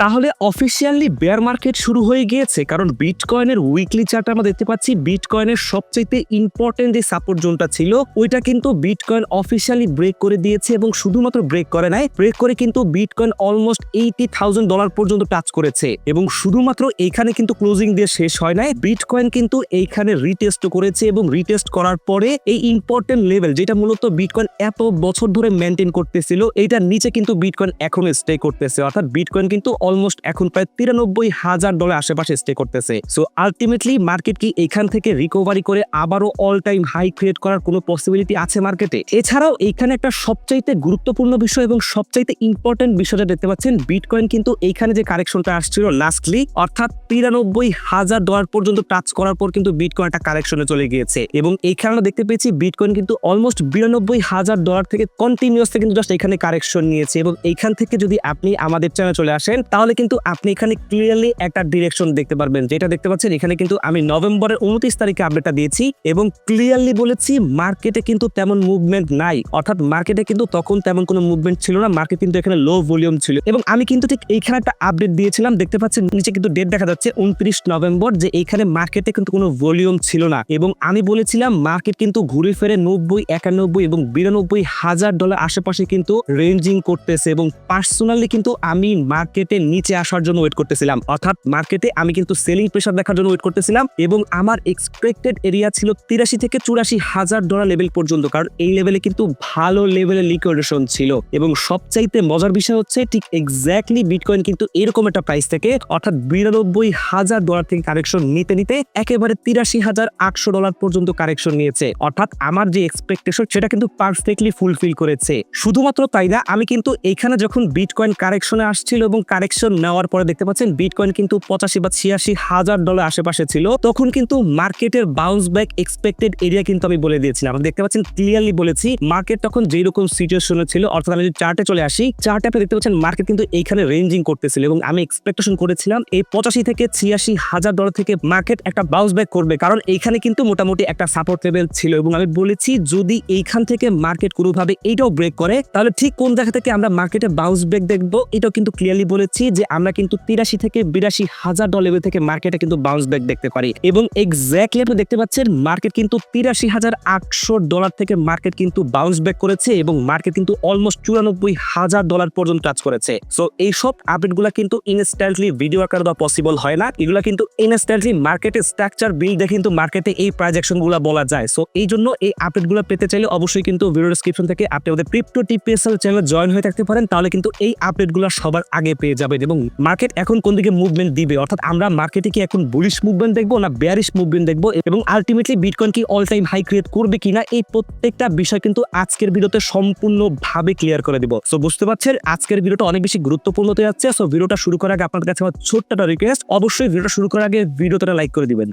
তাহলে officially bear market শুরু হয়ে গিয়েছে, কারণ বিটকয়েনের উইকলি চার্ট আমরা দেখতে পাচ্ছি বিটকয়েনের সবচেয়ে ইম্পর্টেন্ট যে সাপোর্ট জোনটা ছিল, ওইটা কিন্তু বিটকয়েন অফিসিয়ালি ব্রেক করে দিয়েছে এবং শুধুমাত্র ব্রেক করে নাই ব্রেক করে কিন্তু bitcoin almost eighty thousand dollar পর্যন্ত টাচ করেছে। এবং শুধুমাত্র এইখানে কিন্তু ক্লোজিং দিয়ে শেষ হয় নাই বিটকয়েন কিন্তু এইখানে রিটেস্ট করেছে এবং রিটেস্ট করার পরে এই ইম্পর্টেন্ট লেভেল যেটা মূলত বিটকয়েন এত বছর ধরে মেনটেন করতেছিল, এইটার নিচে কিন্তু বিটকয়েন এখন স্টে করতেছে, অর্থাৎ বিটকয়েন কিন্তু অলমোস্ট এখন প্রায় তিরানব্বই হাজার ডলার আশেপাশে স্টে করতেছে। সো আলটিমেটলি মার্কেট কি এখান থেকে রিকভারি করে আবারও অল টাইম হাই ক্রিয়েট করার কোনো পসিবিলিটি আছে মার্কেটে এছাড়াও, এখানে একটা সবচাইতে গুরুত্বপূর্ণ বিষয় এবং সবচাইতে ইম্পর্টেন্ট বিষয়টা দেখতে পাচ্ছেন বিটকয়েন কিন্তু এইখানে যে কারেকশনটা আসছিল লাস্টলি অর্থাৎ তিরানব্বই হাজার ডলার পর্যন্ত টাচ করার পর কিন্তু বিটকয়েন একটা কারেকশনে চলে গিয়েছে। এবং এইখানে আমরা দেখতে পেয়েছি বিটকয়েন কিন্তু অলমোস্ট বিরানব্বই হাজার ডলার থেকে কন্টিনিউসলি কিন্তু জাস্ট এখানে কারেকশন নিয়েছে। এবং এইখান থেকে যদি আপনি আমাদের চ্যানেলে চলে আসেন তাহলে কিন্তু আপনি এখানে ক্লিয়ারলি একটা ডিরেকশন দেখতে পারবেন। যেটা দেখতে পাচ্ছেন, এখানে কিন্তু আমি নভেম্বরের উনত্রিশ তারিখে আপডেটটা দিয়েছি এবং ক্লিয়ারলি বলেছি মার্কেটে কিন্তু তেমন মুভমেন্ট নাই। অর্থাৎ মার্কেটে কিন্তু তখন তেমন কোনো মুভমেন্ট ছিল না মার্কেট কিন্তু এখানে লো ভলিউম ছিল। এবং আমি কিন্তু ঠিক এইখানে একটা আপডেট দিয়েছিলাম, দেখতে পাচ্ছেন, নিচে কিন্তু ডেট দেখা যাচ্ছে উনত্রিশ নভেম্বর, যে এইখানে মার্কেটে কিন্তু কোনো ভলিউম ছিল না। এবং আমি বলেছিলাম মার্কেট কিন্তু ঘুরে ফেরে নব্বই, একানব্বই এবং বিরানব্বই হাজার ডলার আশেপাশে কিন্তু রেঞ্জিং করতেছে এবং পার্সোনালি কিন্তু আমি মার্কেটে নিচে আসার জন্য ওয়েট করতেছিলাম। অর্থাৎ মার্কেটে আমি কিন্তু সেলিং প্রেশার দেখার জন্য ওয়েট করতেছিলাম এবং আমার এক্সপেক্টেড এরিয়া ছিল তিরাশি থেকে চুরাশি হাজার ডলার লেভেল পর্যন্ত, কারণ এই লেভেলে কিন্তু ভালো লেভেলের লিকুইডেশন ছিল। এবং সবচাইতে মজার বিষয় হচ্ছে ঠিক এক্স্যাক্টলি বিটকয়েন কিন্তু এরকম একটা প্রাইস থেকে অর্থাৎ বিরানব্বই হাজার ডলার থেকে কারেকশন নিতে নিতে একেবারে তিরাশি হাজার আটশো ডলার পর্যন্ত কারেকশন নিয়েছে। অর্থাৎ আমার যে এক্সপেকটেশন সেটা কিন্তু পারফেক্টলি ফুলফিল করেছে। শুধুমাত্র তাই না, আমি কিন্তু এখানে যখন বিটকয়েন কারেকশনে আসছিল এবং কারেকশন নেওয়ার পরে দেখতে পাচ্ছেন বিটকয়েন কিন্তু পঁচাশি বা ছিয়াশি হাজার ডলার আশেপাশে ছিল। তখন কিন্তু মার্কেটের বাউন্স ব্যাক এক্সপেক্টেড এরিয়া কিন্তু আমি বলে দিয়েছিলাম। দেখতে পাচ্ছেন ক্লিয়ারলি বলেছি মার্কেট তখন যেই রকম সিচুয়েশনে ছিল, অর্থাৎ আমি যদি চার্টে চলে আসি চার্টে আপনি দেখতে পাচ্ছেন মার্কেট কিন্তু এইখানে রেঞ্জিং করতেছিল এবং আমি এক্সপেকটেশন করেছিলাম এই পঁচাশি থেকে ছিয়াশি হাজার ডলার থেকে মার্কেট একটা বাউন্স ব্যাক করবে, কারণ এইখানে কিন্তু মোটামুটি একটা সাপোর্ট লেভেল ছিল এবং আমি বলেছি, যদি এইখান থেকে মার্কেট কোনোভাবে এইটাও ব্রেক করে, তাহলে ঠিক কোন জায়গা থেকে আমরা মার্কেটে বাউন্স ব্যাক দেখব, এটাও কিন্তু ক্লিয়ারলি বলেছি। যে আমরা কিন্তু তিরাশি থেকে বিরাশি হাজার ডলার লেভেল থেকে মার্কেটে কিন্তু বাউন্স ব্যাক দেখতে পারি। এবং এক্স্যাক্টলি আপনি দেখতে পাচ্ছেন মার্কেট কিন্তু তিরাশি হাজার আটশো ডলার থেকে মার্কেট কিন্তু বাউন্স ব্যাক করেছে এবং মার্কেট কিন্তু অলমোস্ট চুরানব্বই হাজার ডলার পর্যন্ত টাচ করেছে। সো এইসব আপডেটগুলো কিন্তু ইনস্ট্যান্টলি ভিডিও আকারে দেওয়া পসিবল হয় না। এগুলো কিন্তু ইনস্ট্যান্টলি মার্কেটের স্ট্রাকচার বিল দেখে কিন্তু মার্কেটে এই প্রাইজেকশনগুলো বলা যায়। সো এই জন্য এই আপডেট আপডেটগুলো পেতে চাইলে অবশ্যই কিন্তু ভিডিও ডিসক্রিপশন থেকে আপনি আমাদের ক্রিপ্টো টিপিএসএল চ্যানেল জয়েন হয়ে থাকতে পারেন। তাহলে কিন্তু এই আপডেট আপডেটগুলো সবার আগে পেয়ে যাবেন। এবং মার্কেট এখন কোন দিকে মুভমেন্ট দিবে? অর্থাৎ আমরা মার্কেটে কি এখন বুলিশ মুভমেন্ট দেখব না বেয়ারিশ মুভমেন্ট দেখব? এবং আলটিমেটলি বিটকয়েন কি অল টাইম হাই ক্রিয়েট করবে কিনা? এই প্রত্যেকটা বিষয় কিন্তু আজকের ভিডিওতে সম্পূর্ণভাবে ক্লিয়ার করে দিব। সো বুঝতে পারছেন? আজকের ভিডিওটা অনেক বেশি গুরুত্বপূর্ণ হতে যাচ্ছে। সো ভিডিওটা শুরু করার আগে আপনার কাছে আমার ছোট্ট একটা রিকোয়েস্ট অবশ্যই ভিডিওটা শুরু করার আগে ভিডিওটা লাইক করে দিবেন।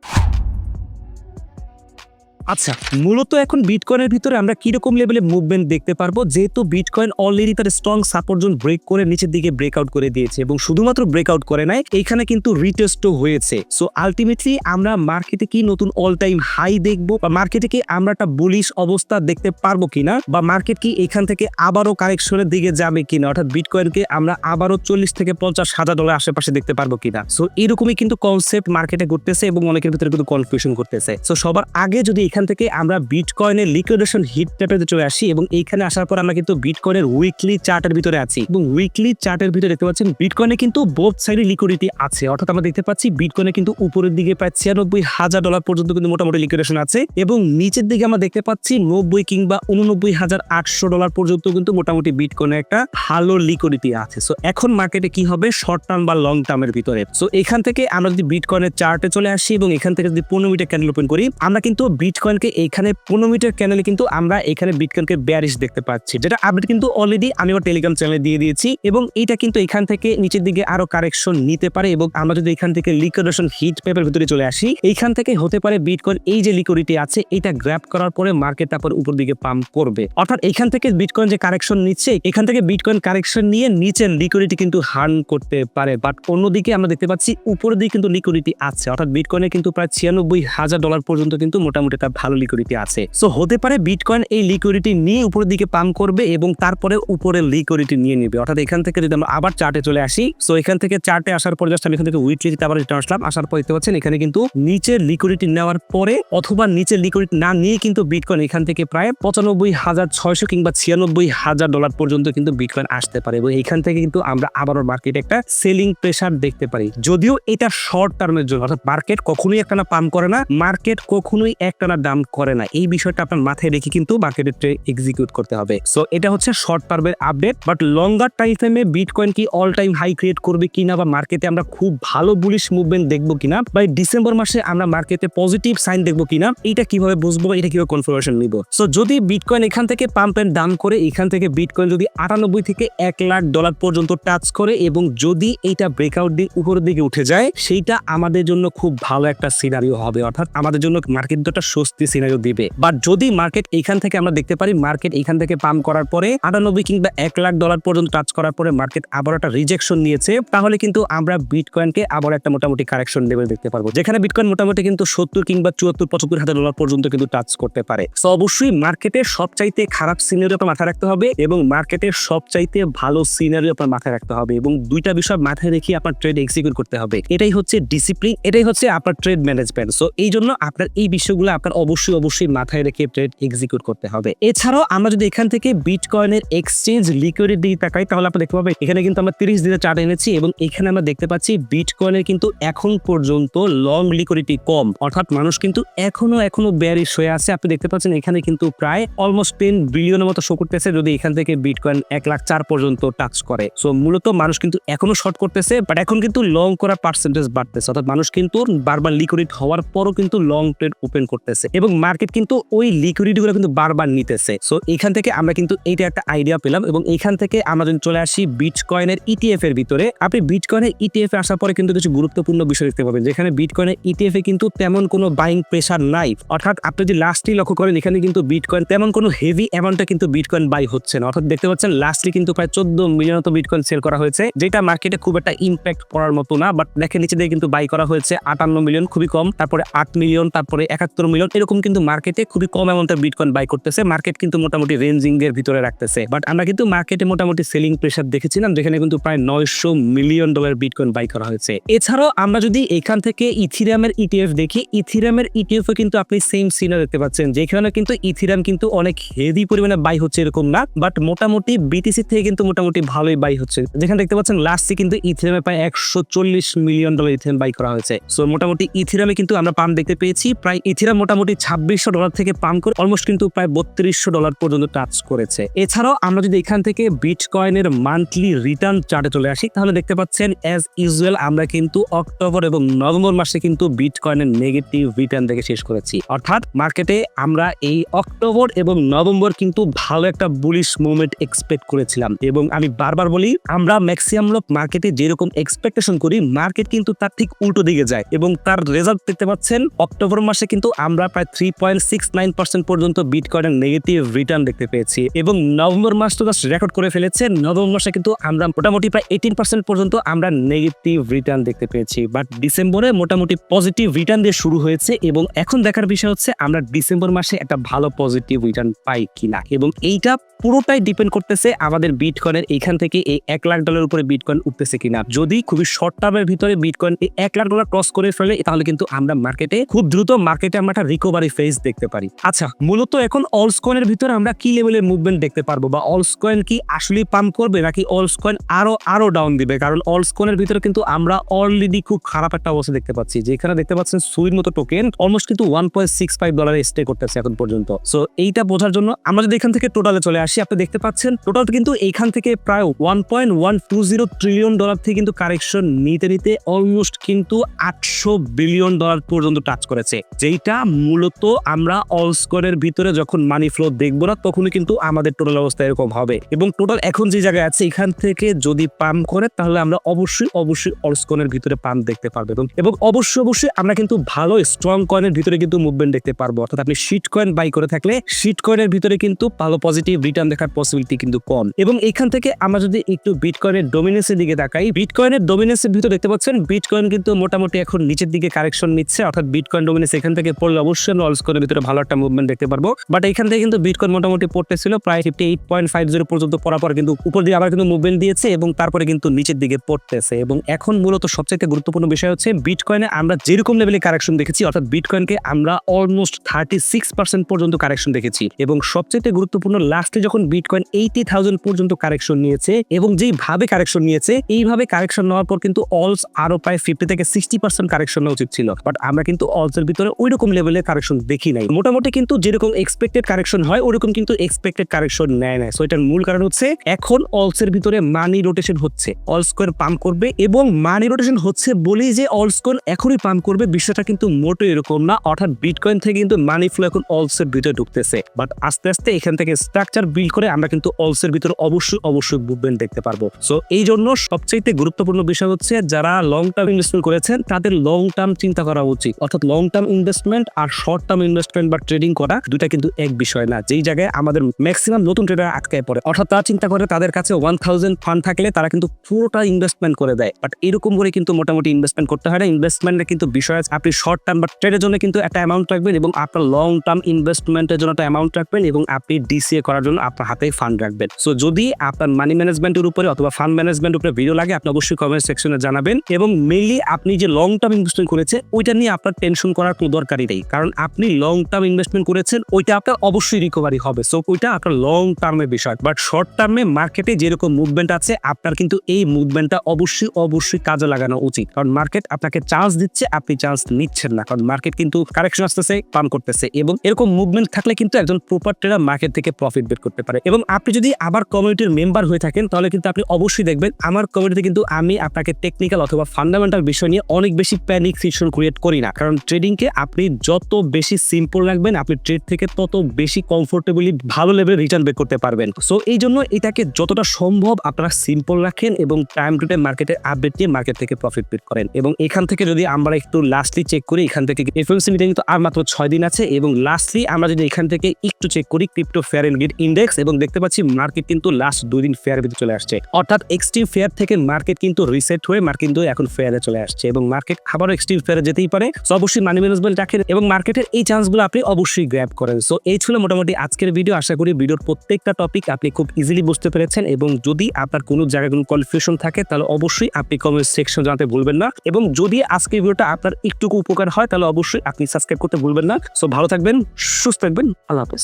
আচ্ছা মূলত এখন বিটকয়েনের ভিতরে আমরা কীরকম লেভেলে মুভমেন্ট দেখতে পারব? যেহেতু বিটকয়েন অলরেডি তার স্ট্রং সাপোর্ট জোন ব্রেক করে নিচের দিকে ব্রেকআউট করে দিয়েছে এবং শুধুমাত্র ব্রেকআউট করে নাই, এখানে কিন্তু রিটেস্টও হয়েছে। সো আলটিমেটলি আমরা মার্কেটে কি নতুন অল টাইম হাই দেখব? বা মার্কেটে কি আমরা একটা বুলিশ অবস্থা দেখতে পারব কিনা? বা মার্কেট কি এখান থেকে আবারও কারেকশনের দিকে যাবে কিনা? অর্থাৎ বিটকয়েনকে আমরা আবারও চল্লিশ থেকে পঞ্চাশ হাজার ডলার আশেপাশে দেখতে পারব কিনা? সো এরকমই কিন্তু কনসেপ্ট মার্কেটে ঘটতেছে এবং অনেকের ভিতরে কিন্তু কনফিউশন করতেছে সো সবার আগে যদি এখান থেকে আমরা বিটকয়েনের লিকুইডেশন হিট ট্যাপে চলে আসি এবং এইখানে আসার পর আমরা কিন্তু বিটকয়েনের উইকলি চার্টের ভিতরে আছি। এবং উইকলি চার্টের ভিতরে দেখতে পাচ্ছেন বিটকয়েনে কিন্তু বোথ সাইডে লিকুইডিটি আছে। অর্থাৎ আমরা দেখতে পাচ্ছি বিটকয়েনে কিন্তু উপরের দিকে প্রায় ছিয়ানব্বই হাজার ডলার পর্যন্ত কিন্তু মোটামুটি লিকুইডেশন আছে এবং নিচের দিকে আমরা দেখতে পাচ্ছি নব্বই কিংবা উননব্বই হাজার আটশো ডলার পর্যন্ত কিন্তু মোটামুটি বিটকয়েনে একটা ভালো লিকুইডিটি আছে। সো এখন মার্কেটে কি হবে? শর্ট টার্ম বা লং টার্মের ভিতরে। সো এখান থেকে আমরা যদি বিটকয়েনের চার্টে চলে আসি এবং এখান থেকে যদি পনেরো মিটার ক্যান্ডেল ওপেন করি, আমরা কিন্তু বিটকয়েনকে এখানে পনেরো মিটার ক্যানেলে কিন্তু আমরা এখানে বিটকয়েনকে ব্যারিশ দেখতে পাচ্ছি। যেটা আপডেট কিন্তু অলরেডি আমি আমার টেলিগ্রাম চ্যানেলে দিয়ে দিয়েছি এবং এটা কিন্তু এখান থেকে নিচের দিকে আরও কারেকশন নিতে পারে এবং আমরা যদি এখান থেকে লিকুইডেশন হিট পেপার ভিতরে চলে আসি, এইখান থেকে হতে পারে বিটকয়েন এই যে লিকুইডিটি আছে, এটা গ্র্যাপ করার পরে মার্কেট তারপর উপর দিকে পাম্প করবে। অর্থাৎ এখান থেকে বিটকয়েন যে কারেকশন নিচ্ছে, এখান থেকে বিটকয়েন কারেকশন নিয়ে নিচের লিকুইডিটি কিন্তু হার্ন করতে পারে। বাট অন্যদিকে আমরা দেখতে পাচ্ছি, উপরের দিকে কিন্তু লিকুইডিটি আছে। অর্থাৎ বিটকয়েনে কিন্তু প্রায় ছিয়ানব্বই হাজার ডলার পর্যন্ত কিন্তু মোটামুটি একটা ভালো লিকুইডিটি আছে। সো হতে পারে বিটকয়েন এই লিকুইডিটি নিয়ে উপরের দিকে পাম্প করবে এবং তারপরে উপরে লিকুইডিটি নিয়ে নিবে। অর্থাৎ এখান থেকে যদি আমরা আবার চার্টে চলে আসি সো এখান থেকে চার্টে আসার পর জাস্ট আমি এখান থেকে উইকলিতে আবার রিটার্ন আসলাম। আসার পর দেখতে পাচ্ছেন এখানে কিন্তু নিচের লিকুইডিটি নেওয়ার পরে অথবা নিচের লিকুইডিটি না নিয়ে কিন্তু বিটকয়েন এখান থেকে প্রায় পঁচানব্বই হাজার ছয়শো কিংবা ছিয়ানব্বই হাজার ডলার পর্যন্ত কিন্তু বিটকয়েন আসতে পারে। এবং এখান থেকে কিন্তু আমরা আবারও মার্কেটে একটা সেলিং প্রেসার দেখতে পারি। যদিও এটা শর্ট টার্মের জন্য, অর্থাৎ মার্কেট কখনোই একটানা পাম্প করে না। মার্কেট কখনোই একটানা দাম করে না। এই বিষয়টা আপনার মাথায় রেখে কিন্তু মার্কেটের ট্রে এক্সিকিউট করতে হবে। সো এটা হচ্ছে শর্ট টার্মের আপডেট বাট লঙ্গার টাইম ফ্রেমে বিটকয়েন কি অল টাইম হাই ক্রিয়েট করবে কিনা বা মার্কেটে আমরা খুব ভালো বুলিশ মুভমেন্ট দেখব কিনা বা ডিসেম্বর মাসে আমরা মার্কেটে পজিটিভ সাইন দেখব কিনা এটা কীভাবে বুঝব, এটা কীভাবে কনফার্মেশন নিব? সো যদি বিটকয়েন এখান থেকে পাম্প এন্ড ডাউন করে, এখান থেকে বিটকয়েন যদি আটানব্বই থেকে এক লাখ ডলার পর্যন্ত টাচ করে এবং যদি এইটা ব্রেকআউট দিয়ে উপরের দিকে উঠে যায়, সেইটা আমাদের জন্য খুব ভালো একটা সিনারিও হবে। অর্থাৎ আমাদের জন্য মার্কেট একটা স্বস্তি সিনারিও দিবে। বাট যদি মার্কেট এখান থেকে আমরা দেখতে পারি মার্কেট এখান থেকে পাম্প করার পরে আটানব্বই কিংবা এক লাখ ডলার পর্যন্ত টাচ করার পরে মার্কেট আবার একটা রিজেকশন নিয়েছে, তাহলে কিন্তু আমরা বিটকয়েনকে আবার একটা মোটামুটি কারেকশন লেভেল দেখতে পারব। যেখানে বিটকয়েন মোটামুটি কিন্তু সত্তর কিংবা চুয়াত্তর, পঁচাত্তর হাজার ডলার পর্যন্ত কিন্তু টাচ করতে পারে। তো অবশ্যই মার্কেটে সবচাইতে খারাপ সিনারিও আপনার মাথায় রাখতে হবে এবং মার্কেটের সবচাইতে ভালো সিনারিও আপনার মাথায় রাখতে হবে এবং দুইটা বিষয় মাথায় রেখে আপনার ট্রেড এক্সিকিউট করতে হবে। এটাই হচ্ছে ডিসিপ্লিন এটাই হচ্ছে আপনার ট্রেড ম্যানেজমেন্ট সো এই জন্য আপনার এই বিষয়গুলো আপনার অবশ্যই অবশ্যই মাথায় রেখে ট্রেড এক্সিকিউট করতে হবে। এছাড়াও আমরা যদি এখান থেকে বিটকয়েনের এক্সচেঞ্জ লিকুইডিটি দিকে তাকাই, তাহলে আপনি দেখতে পাবেন, এখানে কিন্তু আমরা তিরিশ দিনের চার্ট এনেছি এবং এখানে আমরা দেখতে পাচ্ছি বিট বিটকয়েনের কিন্তু এখন পর্যন্ত লং লিকুইডিটি কম। অর্থাৎ মানুষ কিন্তু এখনও এখনও বেয়ারিশ হয়ে আছে। আপনি দেখতে পাচ্ছেন এখানে কিন্তু প্রায় অলমোস্ট টেন বিলিয়নের মতো শো করতেছে যদি এখান থেকে বিটকয়েন এক লাখ চার পর্যন্ত টাচ করে। সো মূলত মানুষ কিন্তু এখনও শর্ট করতেছে বাট এখন কিন্তু লং করার পার্সেন্টেজ বাড়তেছে। অর্থাৎ মানুষ কিন্তু বারবার লিকুইড হওয়ার পরও কিন্তু লং ট্রেড ওপেন করতেছে। এবং মার্কেট কিন্তু ওই লিকুইডিটি গুলো কিন্তু বারবার নিতেছে। সো এখান থেকে আমরা কিন্তু এইটা একটা আইডিয়া পেলাম এবং এখান থেকে আমরা যদি চলে আসি বিটকয়েনের ইটিএফ এর ভিতরে। আপনি বিটকয়েনের ইটিএফ এ আসার পরে কিন্তু কিছু গুরুত্বপূর্ণ বিষয় দেখতে পাবেন, যেখানে বিটকয়েনের ইটিএফ এ কিন্তু তেমন কোনো বাইং প্রেশার নাই। অর্থাৎ আপনি যদি লাস্টলি লক্ষ্য করেন, এখানে কিন্তু বিটকয়েন তেমন কোনো হেভি অ্যামাউন্টে কিন্তু বিটকয়েন বাই হচ্ছে না। অর্থাৎ দেখতে পাচ্ছেন লাস্টলি কিন্তু প্রায় চোদ্দ মিলিয়ন তো বিটকয়েন সেল করা হয়েছে, যেটা মার্কেটে খুব একটা ইম্প্যাক্ট করার মতো না বাট দেখেন নিচে দিয়ে কিন্তু বাই করা হয়েছে আটান্ন মিলিয়ন খুবই কম। তারপরে আট মিলিয়ন তারপরে একাত্তর মিলিয়ন এরকম কিন্তু মার্কেটে খুবই কম অ্যামাউন্টের বিটকয়েন বাই করতেছে। মার্কেট কিন্তু মোটামুটি রেঞ্জিং এর ভিতরে রাখতেছে। বাট আমরা কিন্তু মার্কেটে মোটামুটি সেলিং প্রেশার দেখেছিলাম, যেখানে কিন্তু প্রায় নয়শো মিলিয়ন ডলার বিটকয়েন বাই করা হয়েছে। এছাড়াও আমরা যদি এখান থেকে ইথিরামের ইটিএফ দেখি ইথিরামের ইটিএফ কিন্তু আপনি সেম সিনার দেখতে পাচ্ছেন, যেখানে কিন্তু ইথিরাম কিন্তু অনেক হেভি পরিমাণে বাই হচ্ছে এরকম না বাট মোটামুটি বিটিসি থেকে কিন্তু মোটামুটি ভালোই বাই হচ্ছে। যেখানে দেখতে পাচ্ছেন লাস্টে কিন্তু ইথিরামে প্রায় একশো চল্লিশ মিলিয়ন ডলার ইথিরাম বাই করা হয়েছে। সো মোটামুটি ইথিরামে কিন্তু আমরা পাম্প দেখতে পেয়েছি। প্রায় ইথিরাম মোটামুটি ছাব্বিশশো ডলার থেকে পাম্প করে অলমোস্ট কিন্তু প্রায় বত্রিশশো ডলার পর্যন্ত টাচ করেছে। এছাড়াও আমরা যদি এখান থেকে বিটকয়েনের মান্থলি রিটার্ন চার্টে চলে আসি, তাহলে দেখতে পাচ্ছেন অ্যাজ ইউজুয়াল আমরা কিন্তু অক্টোবর এবং নভেম্বর মাসে কিন্তু বিটকয়েনের নেগেটিভ রিটার্ন দেখে শেষ করেছি। অর্থাৎ মার্কেটে আমরা এই অক্টোবর এবং নভেম্বর কিন্তু ভালো একটা বুলিশ মুভমেন্ট এক্সপেক্ট করেছিলাম। এবং আমি বারবার বলি, আমরা ম্যাক্সিমাম লোক মার্কেটে যেরকম এক্সপেকটেশন করি মার্কেট কিন্তু তার ঠিক উল্টো দিকে যায়। এবং তার রেজাল্ট দেখতে পাচ্ছেন, অক্টোবর মাসে কিন্তু আমরা প্রায় three point six nine percent পর্যন্ত বিট বিটকয়েনের নেগেটিভ রিটার্ন দেখতে পেয়েছি। এবং নভেম্বর মাস তো জাস্ট রেকর্ড করে ফেলেছে, নভেম্বর মাসে কিন্তু আমরা মোটামুটি প্রায় এইটিন পার্সেন্ট পর্যন্ত আমরা নেগেটিভ রিটার্ন দেখতে পেয়েছি। বাট ডিসেম্বরে মোটামুটি পজিটিভ রিটার্ন দিয়ে শুরু হয়েছে এবং এখন দেখার বিষয় হচ্ছে আমরা ডিসেম্বর মাসে একটা ভালো পজিটিভ রিটার্ন পাই কিনা। এবং এইটা পুরোটাই ডিপেন্ড করতেছে আমাদের বিটকয়েনের এইখান থেকে এই এক লাখ ডলার উপরে বিটকয়েন উঠতেছে কিনা। যদি খুবই শর্ট টার্মের ভিতরে বিটকয়েন এই এক লাখ ডলার ক্রস করে ফেলে, তাহলে কিন্তু আমরা মার্কেটে খুব দ্রুত মার্কেটে আমরা একটা রিকভারি ফেজ দেখতে পারি। আচ্ছা মূলত এখন অলস কয়েনের ভিতরে আমরা কি লেভেলের মুভমেন্ট দেখতে পারব বা অলস কয়েন কি আসলে পাম্প করবে নাকি অলস কয়েন আরও আরও ডাউন দিবে? কারণ অলস কয়েনের ভিতরে কিন্তু আমরা অলরেডি খুব খারাপ একটা অবস্থা দেখতে পাচ্ছি। যেখানে দেখতে পাচ্ছেন সুইর মতো টোকেন অলমোস্ট কিন্তু ওয়ান পয়েন্ট সিক্স ফাইভ ডলারে স্টে করতেছে এখন পর্যন্ত। সো এইটা বোঝার জন্য আমরা যদি এখান থেকে টোটালে চলে আসি, আপনি দেখতে পাচ্ছেন টোটাল কিন্তু এইখান থেকে প্রায় one point one two zero trillion dollar থেকে কিন্তু কারেকশন নিতে নিতে অলমোস্ট কিন্তু আটশো বিলিয়ন ডলার পর্যন্ত টাচ করেছে। যেইটা মূলত আমরা অল স্কোয়ারের ভিতরে যখন মানি ফ্লো দেখব না, তখনই কিন্তু আমাদের টোটাল অবস্থা এরকম হবে। এবং টোটাল এখন যে জায়গায় আছে, এখান থেকে যদি পাম্প করে, তাহলে আমরা অবশ্যই অবশ্যই অল স্কোয়ারের ভিতরে পাম্প দেখতে পারব এবং এবং অবশ্যই অবশ্যই আমরা কিন্তু ভালো স্ট্রং কয়েনের ভিতরে কিন্তু মুভমেন্ট দেখতে পারব। অর্থাৎ আপনি শিট কয়েন বাই করে থাকলে শিট কয়েনের ভিতরে কিন্তু ভালো পজিটিভ রিটার্ন দেখার পসিবিলিটি কিন্তু কম। এবং এখান থেকে আমরা যদি একটু বিটকয়েনের ডোমিনেন্সের দিকে তাকাই বিটকয়েনের ডোমিনেন্সের ভিতরে দেখতে পাচ্ছেন বিটকয়েন কিন্তু মোটামুটি এখন নিচের দিকে কারেকশন নিচ্ছে। অর্থাৎ বিটকয়েন ডোমিনেন্স এখান থেকে পড়লে অবশ্যই অবশ্যই আমরা অলসকোনের ভিতরে ভালো একটা মুভমেন্ট দেখতে পারব। বাট এখান থেকে কিন্তু বিটকয়েন মোটামুটি পড়তেছিল প্রায় fifty eight point five zero পর্যন্ত পড়ার পর কিন্তু উপর দিয়ে আবার কিন্তু মুভমেন্ট দিয়েছে এবং তারপরে কিন্তু নিচের দিকে পড়তেছে। এবং এখন মূলত সবচেয়ে গুরুত্বপূর্ণ বিষয় হচ্ছে বিটকয়েনে আমরা যেরকম লেভেলে কারেকশন দেখেছি, অর্থাৎ বিটকয়েনকে আমরা অলমোস্ট থার্টি সিক্স পার্সেন্ট পর্যন্ত কারেকশন দেখেছি। এবং সবচেয়ে গুরুত্বপূর্ণ লাস্টে যখন বিটকয়েন এইটি থাউজেন্ড পর্যন্ত কারেকশন নিয়েছে এবং যেইভাবে কারেকশন নিয়েছে, এইভাবে কারেকশন নেওয়ার পর কিন্তু অলস আরও প্রায় ফিফটি থেকে সিক্সটি পার্সেন্ট কারেকশন নেওয়া উচিত ছিল। বাট আমরা কিন্তু অলসের ভিতরে ওই রকম লেভেলের কারেকশন দেখি নাই। মোটামুটি কিন্তু যেরকম এক্সপেক্টেড কারেকশন হয়, ওরকম কিন্তু এক্সপেক্টেড কারেকশন নেয় না সো এটার মূল কারণ হচ্ছে এখন অলসের ভিতরে মানি রোটেশন হচ্ছে। অলস্কোয়ার পাম্প করবে এবং মানি রোটেশন হচ্ছে বলেই যে অলস্কোয়ার এখনই পাম্প করবে, বিষয়টা কিন্তু মোটো এরকম না। অর্থাৎ বিটকয়েন থেকে কিন্তু মানি ফ্লো এখন অলসের ভিতরে ঢুকতেছে। বাট আস্তে আস্তে এখান থেকে স্ট্রাকচার বিল্ড করে আমরা কিন্তু অলসের ভিতরে অবশ্যই অবশ্যই মুভমেন্ট দেখতে পারব। সো এই জন্য সবচেয়ে গুরুত্বপূর্ণ বিষয় হচ্ছে যারা লং টার্ম ইনভেস্টমেন্ট করেছেন, তাদের লং টার্ম চিন্তা করা উচিত। অর্থাৎ লং টার্ম ইনভেস্টমেন্ট আর শর্ট টার্ম ইনভেস্টমেন্ট বা ট্রেডিং করা দুটা কিন্তু এক বিষয় না। যেই জায়গায় আমাদের ম্যাক্সিমাম নতুন ট্রেডার আটকায় পড়ে। অর্থাৎ তারা চিন্তা করে তাদের কাছে ওয়ান থাউজেন্ড ফান্ড থাকলে তারা কিন্তু পুরোটা ইনভেস্টমেন্ট করে দেয়। বাট এরকম করে কিন্তু মোটামুটি ইনভেস্টমেন্ট করতে হয় না। ইনভেস্টমেন্টের কিন্তু বিষয় আছে, আপনি শর্ট টার্ম বা ট্রেডের জন্য কিন্তু একটা অ্যামাউন্ট রাখবেন এবং আপনার লং টার্ম ইনভেস্টমেন্টের জন্য একটা অ্যামাউন্ট রাখবেন এবং আপনি ডিসিএ করার জন্য আপনার হাতে ফান্ড রাখবেন। সো যদি আপনার মানি ম্যানেজমেন্টের উপরে অথবা ফান্ড ম্যানেজমেন্টের উপরে ভিডিও লাগে, আপনি অবশ্যই কমেন্ট সেকশনে জানাবেন। এবং মেইনলি আপনি যে লং টার্ম ইনভেস্টমেন্ট করেছে, ওইটা নিয়ে আপনার টেনশন করার কোনো দরকারই নেই। কারণ আপনি লং টার্ম ইনভেস্টমেন্ট করেছেন, ওইটা আপনার অবশ্যই রিকভারি হবে। সো ওইটা আপনার লং টার্মের বিষয়। বাট শর্ট টার্মে মার্কেটে যেরকম মুভমেন্ট আছে, আপনার কিন্তু এই মুভমেন্টটা অবশ্যই অবশ্যই কাজে লাগানো উচিত। কারণ মার্কেট আপনাকে চান্স দিচ্ছে, আপনি চান্স নিচ্ছেন না। কারণ মার্কেট কিন্তু কারেকশন আসতেছে পাম করতেছে। এবং এরকম মুভমেন্ট থাকলে কিন্তু একজন প্রপার ট্রেডার মার্কেট থেকে প্রফিট বের করতে পারে। এবং আপনি যদি আবার কমিউনিটির মেম্বার হয়ে থাকেন, তাহলে কিন্তু আপনি অবশ্যই দেখবেন, আমার কমিউনিটিতে কিন্তু আমি আপনাকে টেকনিক্যাল অথবা ফান্ডামেন্টাল বিষয় নিয়ে অনেক বেশি প্যানিক সিচুয়েশন ক্রিয়েট করি না। কারণ ট্রেডিংকে আপনি যত বেশি সিম্পল রাখবেন, আপনি ট্রেড থেকে তত বেশি কমফোর্টেবলি ভালো লেভেলে রিটার্ন বের করতে পারবেন। সো এই জন্য এটাকে যতটা সম্ভব আপনারা সিম্পল রাখেন এবং টাইম টু টাইম মার্কেটের আপডেট দিয়ে মার্কেট থেকে প্রফিট বের করেন। এবং এখান থেকে যদি আমরা একটু লাস্টলি চেক করি, এখান থেকে এফএমসি মিটিং তো আর মাত্র ছয় দিন আছে এবং লাস্টলি আমরা যদি এখান থেকে একটু চেক করি crypto fear and greed index এবং দেখতে পাচ্ছি মার্কেট কিন্তু লাস্ট দুই দিন ফেয়ার ভিতরে চলে আসছে। অর্থাৎ এক্সট্রিম ফেয়ার থেকে মার্কেট কিন্তু রিসেট হয়ে মার্কেট কিন্তু এখন ফেয়ারে চলে আসছে এবং মার্কেট আবারও এক্সট্রিম ফেয়ারে যেতেই পারে। সো অবশ্যই মানি ম্যানেজমেন্ট রাখেন এবং মার্কেটের এই চান্সগুলো আপনি অবশ্যই গ্র্যাব করেন। সো এই ছিল মোটামুটি আজকের ভিডিও আশা করি ভিডিওর প্রত্যেকটা টপিক আপনি খুব ইজিলি বুঝতে পেরেছেন এবং যদি আপনার কোনো জায়গায় কোনো কনফিউশন থাকে, তাহলে অবশ্যই আপনি কমেন্ট সেকশন জানাতে ভুলবেন না। এবং যদি আজকের ভিডিওটা আপনার একটুকু উপকার হয়, তাহলে অবশ্যই আপনি সাবস্ক্রাইব করতে ভুলবেন না। সো ভালো থাকবেন, সুস্থ থাকবেন, আল্লাহ হাফেজ।